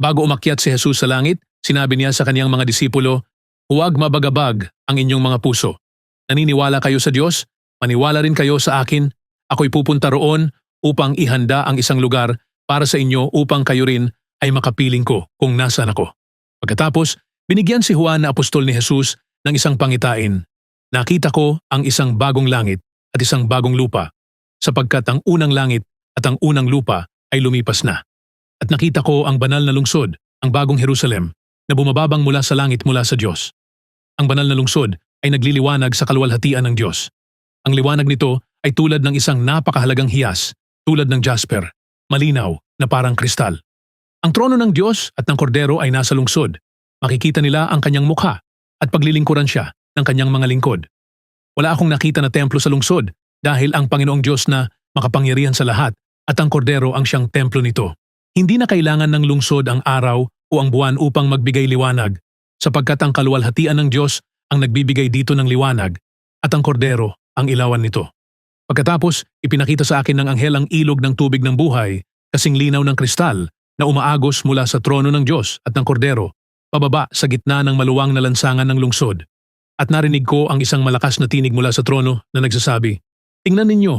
Bago umakyat si Jesus sa langit, sinabi niya sa kaniyang mga disipulo, Huwag mabagabag ang inyong mga puso. Naniniwala kayo sa Diyos? Maniwala rin kayo sa akin. Ako'y pupunta roon upang ihanda ang isang lugar para sa inyo upang kayo rin ay makapiling ko kung nasan ako. Pagkatapos, binigyan si Juan na apostol ni Jesus ng isang pangitain. Nakita ko ang isang bagong langit at isang bagong lupa, sapagkat ang unang langit at ang unang lupa ay lumipas na. At nakita ko ang banal na lungsod, ang bagong Jerusalem, na bumababang mula sa langit mula sa Diyos. Ang banal na lungsod ay nagliliwanag sa kaluwalhatian ng Diyos. Ang liwanag nito ay tulad ng isang napakahalagang hiyas, tulad ng jasper, malinaw na parang kristal. Ang trono ng Diyos at ng Kordero ay nasa lungsod. Makikita nila ang kanyang mukha at paglilingkuran siya ng kanyang mga lingkod. Wala akong nakita na templo sa lungsod dahil ang Panginoong Diyos na makapangyarihan sa lahat at ang Kordero ang siyang templo nito. Hindi na kailangan ng lungsod ang araw o ang buwan upang magbigay liwanag sapagkat ang kaluwalhatian ng Diyos ang nagbibigay dito ng liwanag at ang Kordero ang ilawan nito. Pagkatapos, ipinakita sa akin ng anghel ang ilog ng tubig ng buhay kasing linaw ng kristal na umaagos mula sa trono ng Diyos at ng Kordero, pababa sa gitna ng maluwang na lansangan ng lungsod. At narinig ko ang isang malakas na tinig mula sa trono na nagsasabi, Tingnan ninyo,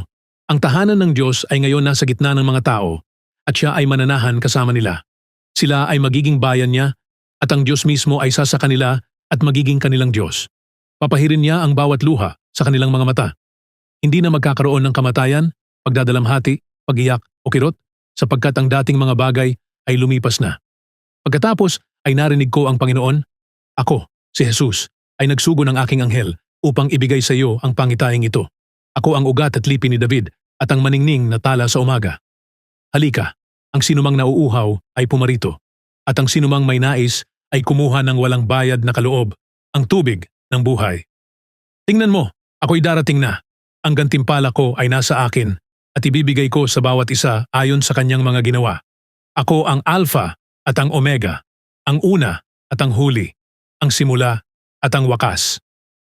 ang tahanan ng Diyos ay ngayon nasa gitna ng mga tao at siya ay mananahan kasama nila. Sila ay magiging bayan niya at ang Diyos mismo ay sasa kanila at magiging kanilang Diyos. Papahirin niya ang bawat luha sa kanilang mga mata. Hindi na magkakaroon ng kamatayan, pagdadalamhati, pagiyak o kirot sapagkat ang dating mga bagay ay lumipas na. Pagkatapos ay narinig ko ang Panginoon, ako, si Jesus, ay nagsugo ng aking anghel upang ibigay sa iyo ang pangitaing ito. Ako ang ugat at lipi ni David at ang maningning na tala sa umaga. Halika, ang sinumang nauuhaw ay pumarito, at ang sinumang may nais ay kumuha ng walang bayad na kaloob, ang tubig ng buhay. Tingnan mo, ako'y darating na. Ang gantimpala ko ay nasa akin at ibibigay ko sa bawat isa ayon sa kanyang mga ginawa. Ako ang Alpha at ang Omega, ang una at ang huli, ang simula at ang wakas.